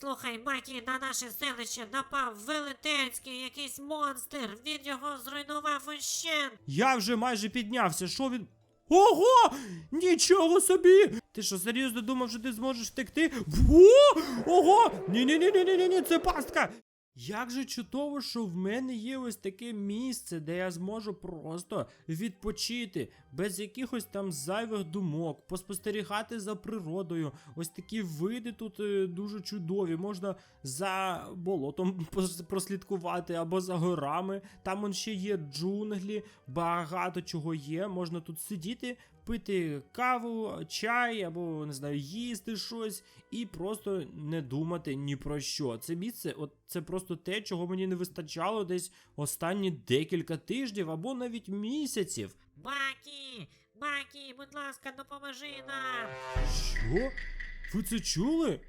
Слухай, Макі, на наше селище напав велетенський якийсь монстр. Він його зруйнував ущен. Я вже майже піднявся. Що він. Ого! Нічого собі! Ти що, серйозно думав, що ти зможеш втекти? О! Ого! Ні-ні-ні-ні-ні-ні, це пастка! Як же чудово, що в мене є ось таке місце, де я зможу просто відпочити, без якихось там зайвих думок, поспостерігати за природою. Ось такі види тут е, дуже чудові. Можна за болотом прослідкувати або за горами. Там он ще є джунглі, багато чого є. Можна тут сидіти, пити каву, чай або не знаю, їсти щось і просто не думати ні про що. Це місце, от це просто те, чого мені не вистачало десь останні декілька тижнів або навіть місяців. Бакі, бакі, будь ласка, допоможи нам. Що? Ви це чули?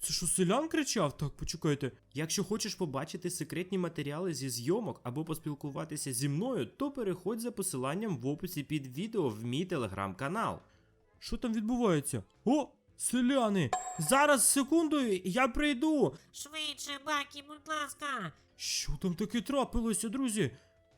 Це що селян кричав? Так, почекайте. Якщо хочеш побачити секретні матеріали зі зйомок або поспілкуватися зі мною, то переходь за посиланням в описі під відео в мій телеграм-канал. Що там відбувається? О, селяни! Зараз секунду, я прийду. Швидше, Макі, будь ласка. Що там таке трапилося, друзі?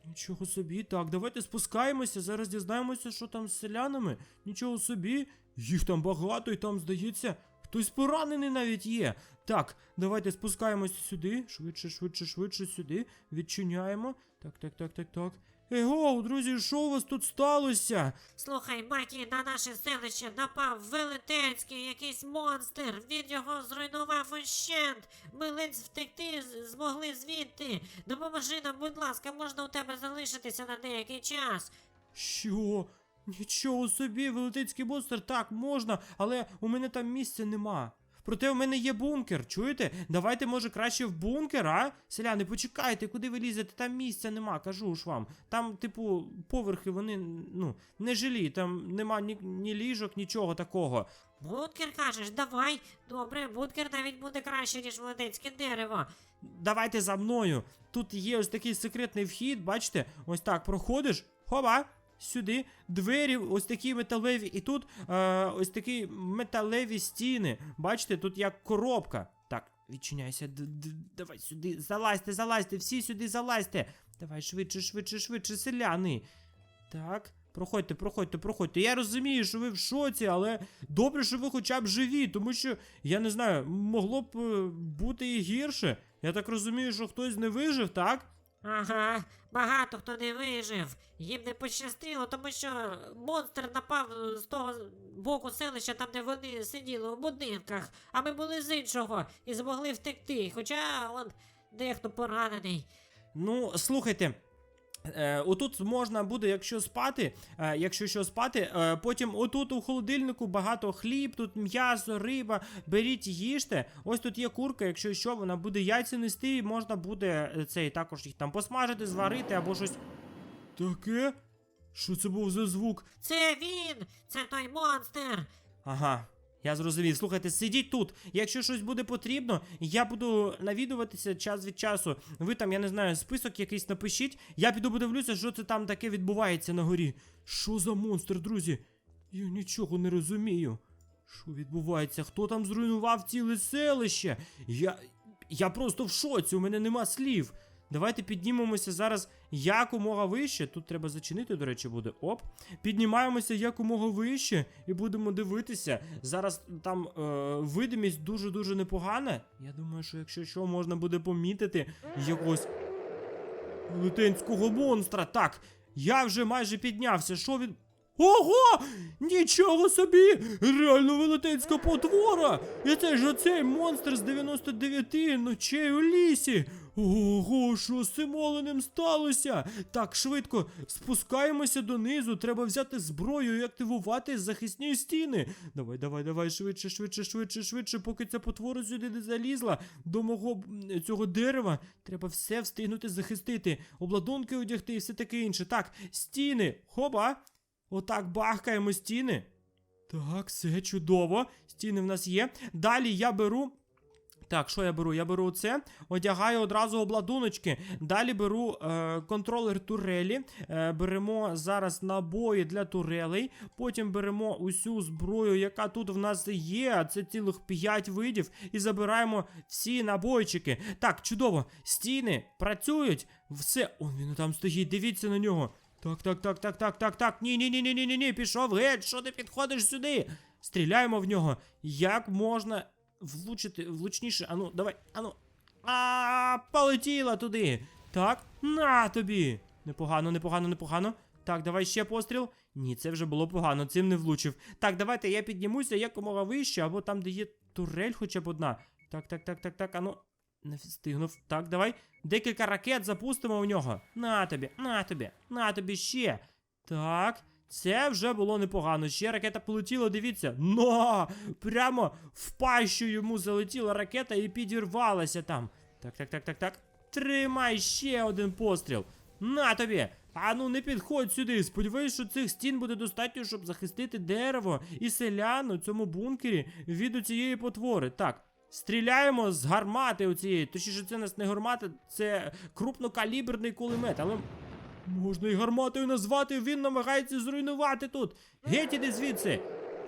Нічого собі, так, давайте спускаємося, зараз дізнаємося, що там з селянами. Нічого собі, їх там багато, і там, здається, хтось поранений навіть є. Так, давайте спускаємося сюди. Швидше, швидше, швидше сюди. Відчиняємо. Так, так, так, так, так. Его, друзі, що у вас тут сталося? Слухай, Макі, на наше селище напав велетенський якийсь монстр. Він його зруйнував ущент. Ми ледь втекти змогли звідти. Допоможи нам, будь ласка, можна у тебе залишитися на деякий час. Що? Нічого собі, велетенський монстр, так, можна, але у мене там місця нема. Проте у мене є бункер, чуєте? Давайте, може, краще в бункер, а? Селяни, почекайте, куди ви лізете? Там місця нема, кажу ж вам. Там, типу, поверхи вони, ну, не жилі, там нема ні, ні ліжок, нічого такого. Бункер кажеш, давай. Добре, бункер навіть буде краще, ніж велетенське дерево. Давайте за мною. Тут є ось такий секретний вхід, бачите? Ось так проходиш. Хова! Сюди двері, ось такі металеві, і тут е, ось такі металеві стіни. Бачите, тут як коробка. Так, відчиняйся. д- д- Давай сюди, залазьте, залазьте, всі сюди залазьте. Давай швидше, швидше, швидше, селяни. Так, проходьте, проходьте, проходьте. Я розумію, що ви в шоці, але добре, що ви хоча б живі, тому що, я не знаю, могло б е, бути і гірше. Я так розумію, що хтось не вижив, так? Ага, багато хто не вижив. Їм не пощастило, тому що монстр напав з того боку селища, там де вони сиділи у будинках, а ми були з іншого і змогли втекти. Хоча он дехто поранений. Ну, слухайте. Е, отут можна буде, якщо спати, е, якщо що спати, е, потім отут у холодильнику багато хліб, тут м'ясо, риба, беріть, їжте. Ось тут є курка, якщо що, вона буде яйця нести, і можна буде е, цей також їх там посмажити, зварити або щось. Таке? Що це був за звук? Це він! Це той монстр! Ага. Я зрозумів. Слухайте, сидіть тут. Якщо щось буде потрібно, я буду навідуватися час від часу. Ви там, я не знаю, список якийсь напишіть. Я піду подивлюся, що це там таке відбувається на горі. Що за монстр, друзі? Я нічого не розумію. Що відбувається? Хто там зруйнував ціле селище? Я. Я просто в шоці, у мене нема слів. Давайте піднімемося зараз якомога вище. Тут треба зачинити, до речі, буде. Оп. Піднімаємося якомога вище і будемо дивитися. Зараз там е, видимість дуже-дуже непогана. Я думаю, що якщо що, можна буде помітити якогось велетенського монстра. Так, я вже майже піднявся. Що він. Ого! Нічого собі! Реально велетенська потвора! І це ж оцей монстр з 99 ночей у лісі! Ого, що з цим оленем сталося? Так, швидко спускаємося донизу, треба взяти зброю і активувати захисні стіни. Давай, давай, давай, швидше, швидше, швидше, швидше, поки ця потвора сюди не залізла до мого цього дерева. Треба все встигнути захистити, обладунки одягти і все таке інше. Так, стіни, хоба! Отак бахкаємо стіни. Так, все чудово. Стіни в нас є. Далі я беру. Так, що я беру? Я беру це, одягаю одразу обладуночки. Далі беру е, контролер турелі. Е, беремо зараз набої для турелей. Потім беремо усю зброю, яка тут в нас є. Це цілих 5 видів. І забираємо всі набойчики. Так, чудово. Стіни працюють. Все. Он він там стоїть. Дивіться на нього. Так, так, так, так, так, так, так. Ні, ні, ні, ні, ні, ні, ні. Пішов геть. Що ти підходиш сюди? Стріляємо в нього. Як можна влучити влучніше? Ану, давай, ану. А, полетіла туди. Так, на тобі. Непогано, непогано, непогано. Так, давай ще постріл. Ні, це вже було погано, цим не влучив. Так, давайте я піднімуся якомога вище, або там, де є турель, хоча б одна. Так, так, так, так, так, ану. Не встигнув. Так, давай. Декілька ракет запустимо у нього. На тобі, на тобі, на тобі ще. Так. Це вже було непогано. Ще ракета полетіла, дивіться. Но! Прямо в пащу йому залетіла ракета і підірвалася там. Так, так, так, так, так. Тримай ще один постріл. На тобі! А ну не підходь сюди. Сподіваюсь, що цих стін буде достатньо, щоб захистити дерево і селян у цьому бункері від цієї потвори. Так. Стріляємо з гармати оцієї. Точніше, це нас не гармата, це крупнокаліберний кулемет, але Можна і гарматою назвати, він намагається зруйнувати тут. Геть іди звідси.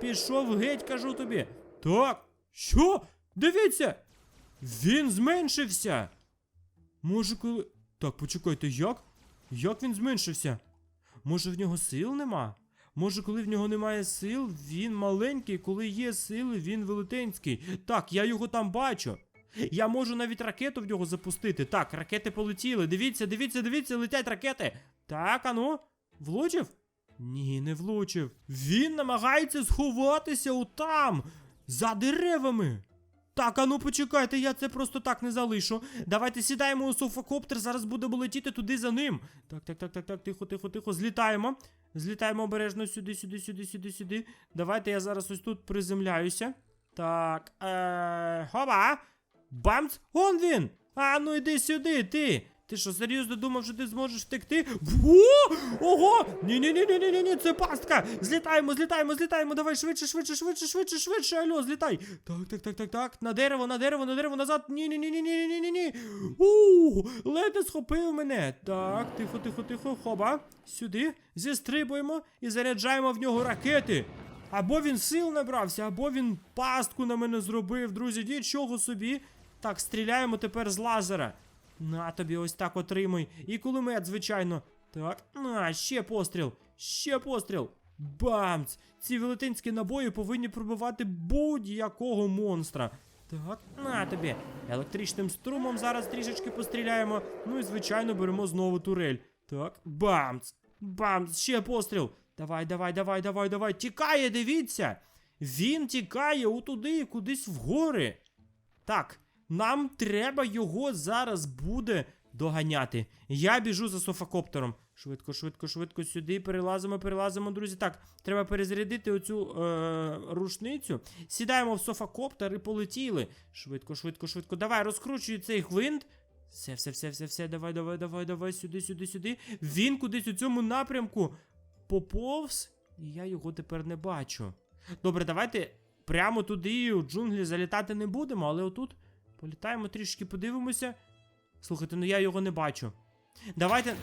Пішов геть, кажу тобі. Так. Що? Дивіться! Він зменшився. Може, коли. Так, почекайте, як? Як він зменшився? Може в нього сил нема? Може, коли в нього немає сил, він маленький, коли є сили, він велетенський. Так, я його там бачу. Я можу навіть ракету в нього запустити. Так, ракети полетіли. Дивіться, дивіться, дивіться, летять ракети. Так, ану, влучив? Ні, не влучив. Він намагається сховатися отам, за деревами. Так, ану почекайте, я це просто так не залишу. Давайте сідаємо у софокоптер, зараз будемо летіти туди за ним. Так, так, так, так, так, тихо, тихо, тихо. Злітаємо. Злітаємо обережно сюди, сюди, сюди, сюди, сюди. Давайте я зараз ось тут приземляюся. Так, е, хова. Бамц! Он він! А ну йди сюди, ти! Ти що, серйозно думав, що ти зможеш втекти? Во! Ого! ні ні ні ні ні ні ні це пастка! Злітаємо, злітаємо, злітаємо! Давай швидше, швидше, швидше, швидше, швидше, алло, злітай! Так, так, так, так, так. На дерево, на дерево, на дерево, назад. Ні, ні, ні, ні, ні, ні, ні, ні. У, ледь схопив мене. Так, тихо, тихо, тихо, хоба. Сюди. Зістрибуємо і заряджаємо в нього ракети. Або він сил набрався, або він пастку на мене зробив, друзі, нічого собі. Так, стріляємо тепер з лазера. На тобі ось так отримуй. І кулемет, звичайно. Так, на, ще постріл. Ще постріл. Бамц! Ці велетенські набої повинні пробивати будь-якого монстра. Так, на тобі. Електричним струмом зараз трішечки постріляємо. Ну і звичайно беремо знову турель. Так, бамц! Бамц! Ще постріл! Давай, давай, давай, давай, давай. Тікає, дивіться! Він тікає утуди, кудись в гори. Так, нам треба його зараз буде доганяти. Я біжу за софакоптером. Швидко, швидко, швидко сюди. Перелазимо, перелазимо, друзі. Так, треба перезарядити оцю е, рушницю. Сідаємо в софакоптер і полетіли. Швидко, швидко, швидко. Давай, розкручуй цей гвинт. Все, все, все, все, все. Давай, давай, давай, давай, сюди, сюди, сюди. Він кудись у цьому напрямку поповз, і я його тепер не бачу. Добре, давайте прямо туди у джунглі залітати не будемо, але отут політаємо трішки, подивимося. Слухайте, ну я його не бачу. Давайте.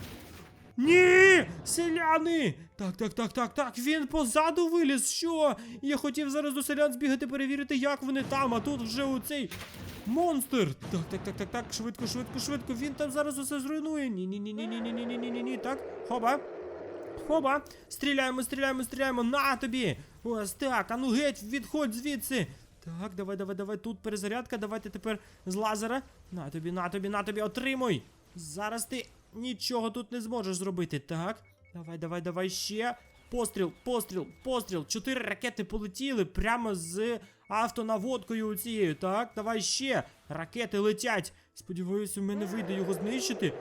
Ні! Селяни! Так, так, так, так, так. Він позаду виліз. Що? Я хотів зараз до селян збігати, перевірити, як вони там, а тут вже оцей монстр. Так, так, так, так, так. Швидко, швидко, швидко. Він там зараз усе зруйнує. Ні, ні, ні, ні, ні, ні, ні, ні, ні, ні, ні. Так, хоба. Хоба! Стріляємо, стріляємо, стріляємо! На тобі! Ось так, а ну геть, відходь звідси! Так, давай, давай, давай, тут перезарядка, давайте тепер з лазера. На тобі, на тобі, на тобі, отримуй! Зараз ти нічого тут не зможеш зробити. Так, давай, давай, давай ще. Постріл, постріл, постріл. Чотири ракети полетіли прямо з автонаводкою цією. Так, давай ще. Ракети летять. Сподіваюсь, у мене вийде його знищити.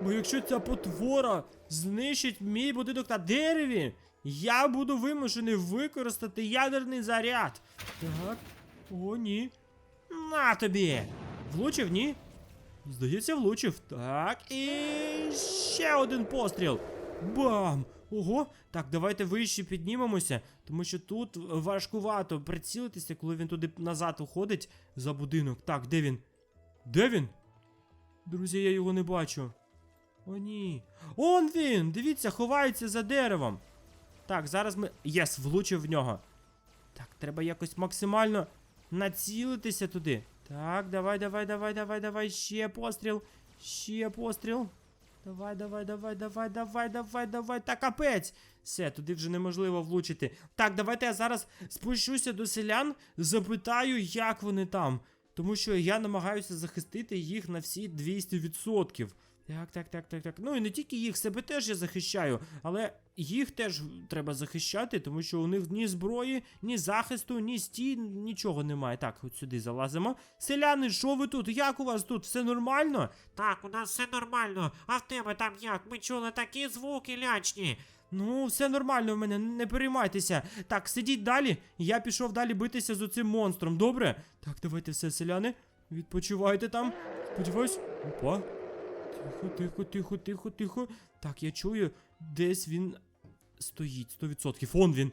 Бо якщо ця потвора знищить мій будинок на дереві, я буду вимушений використати ядерний заряд. Так. О, ні. На тобі! Влучив, ні? Здається, влучив. Так, і ще один постріл. Бам! Ого, так, давайте вище піднімемося, тому що тут важкувато прицілитися, коли він туди назад уходить за будинок. Так, де він? Де він? Друзі, я його не бачу. О, ні. Он він! Дивіться, ховається за деревом. Так, зараз ми. Єс, влучив в нього. Так, треба якось максимально націлитися туди. Так, давай, давай, давай, давай, давай. Ще постріл. Ще постріл. Давай, давай, давай, давай, давай, давай, давай. Та капець. Все, туди вже неможливо влучити. Так, давайте я зараз спущуся до селян, запитаю, як вони там. Тому що я намагаюся захистити їх на всі 200%. Так, так, так, так, так. Ну і не тільки їх, себе теж я захищаю, але їх теж треба захищати, тому що у них ні зброї, ні захисту, ні стін, нічого немає. Так, от сюди залазимо. Селяни, що ви тут? Як у вас тут? Все нормально? Так, у нас все нормально. А в тебе там як? Ми чули такі звуки лячні. Ну, все нормально в мене, не переймайтеся. Так, сидіть далі. Я пішов далі битися з оцим монстром, добре? Так, давайте все, селяни. Відпочивайте там. Сподіваюсь. Опа. Тихо, тихо, тихо, тихо, тихо. Так, я чую, десь він стоїть, 100%. Он він.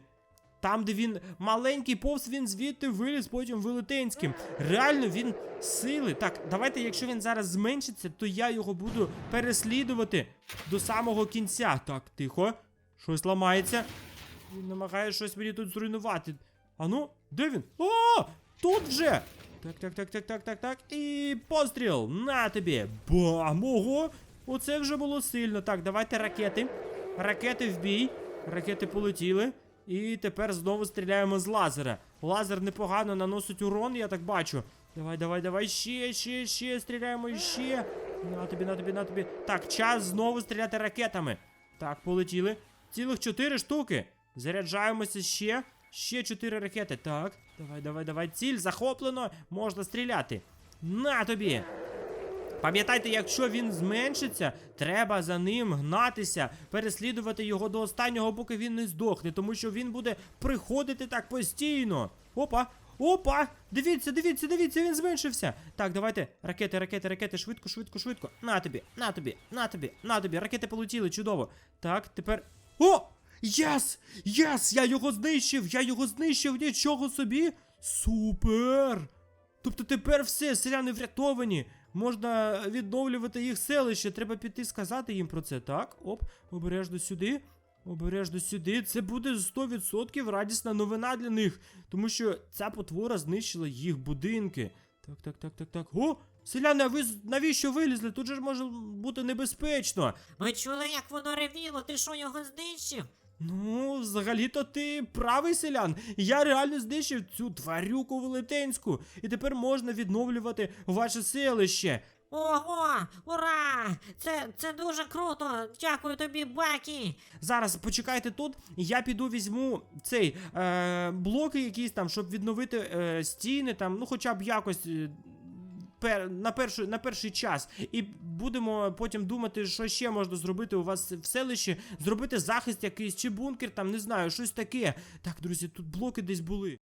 Там, де він маленький повз, він звідти виліз потім велетенським. Реально він сили. Так, давайте, якщо він зараз зменшиться, то я його буду переслідувати до самого кінця. Так, тихо. Щось ламається. Він намагає щось мені тут зруйнувати. А ну, де він? О! Тут вже! Так, так, так, так, так, так, так. І постріл! На тобі! Бам! Ого! Оце вже було сильно. Так, давайте ракети. Ракети в бій. Ракети полетіли. І тепер знову стріляємо з лазера. Лазер непогано наносить урон, я так бачу. Давай, давай, давай, ще, ще, ще, стріляємо ще. На тобі, на тобі, на тобі. Так, час знову стріляти ракетами. Так, полетіли. Цілих чотири штуки. Заряджаємося ще. Ще чотири ракети. Так, давай, давай, давай. Ціль захоплено. Можна стріляти. На тобі. Пам'ятайте, якщо він зменшиться, треба за ним гнатися, переслідувати його до останнього, поки він не здохне, тому що він буде приходити так постійно. Опа! Опа! Дивіться, дивіться, дивіться, він зменшився. Так, давайте. Ракети, ракети, ракети, швидко, швидко, швидко. На тобі, на тобі, на тобі, на тобі. Ракети полетіли, чудово. Так, тепер. О! Єс! Єс! Я його знищив! Я його знищив! Нічого собі! Супер! Тобто тепер все, селяни врятовані. Можна відновлювати їх селище. Треба піти сказати їм про це. Так, оп, обережно сюди. Обережно сюди. Це буде 100% радісна новина для них. Тому що ця потвора знищила їх будинки. Так, так, так, так, так. О! Селяни, а ви навіщо вилізли? Тут же ж може бути небезпечно. Ми чули, як воно ревіло, ти що його знищив? Ну, взагалі-то ти правий селян. Я реально знищив цю тварюку велетенську. І тепер можна відновлювати ваше селище. Ого! Ура! Це, це дуже круто! Дякую тобі, Бакі! Зараз почекайте тут, я піду візьму цей е, блоки якісь там, щоб відновити е, стіни, там, ну хоча б якось. Пер, на, перший, на перший час. І будемо потім думати, що ще можна зробити у вас в селищі, зробити захист якийсь, чи бункер, там, не знаю, щось таке. Так, друзі, тут блоки десь були.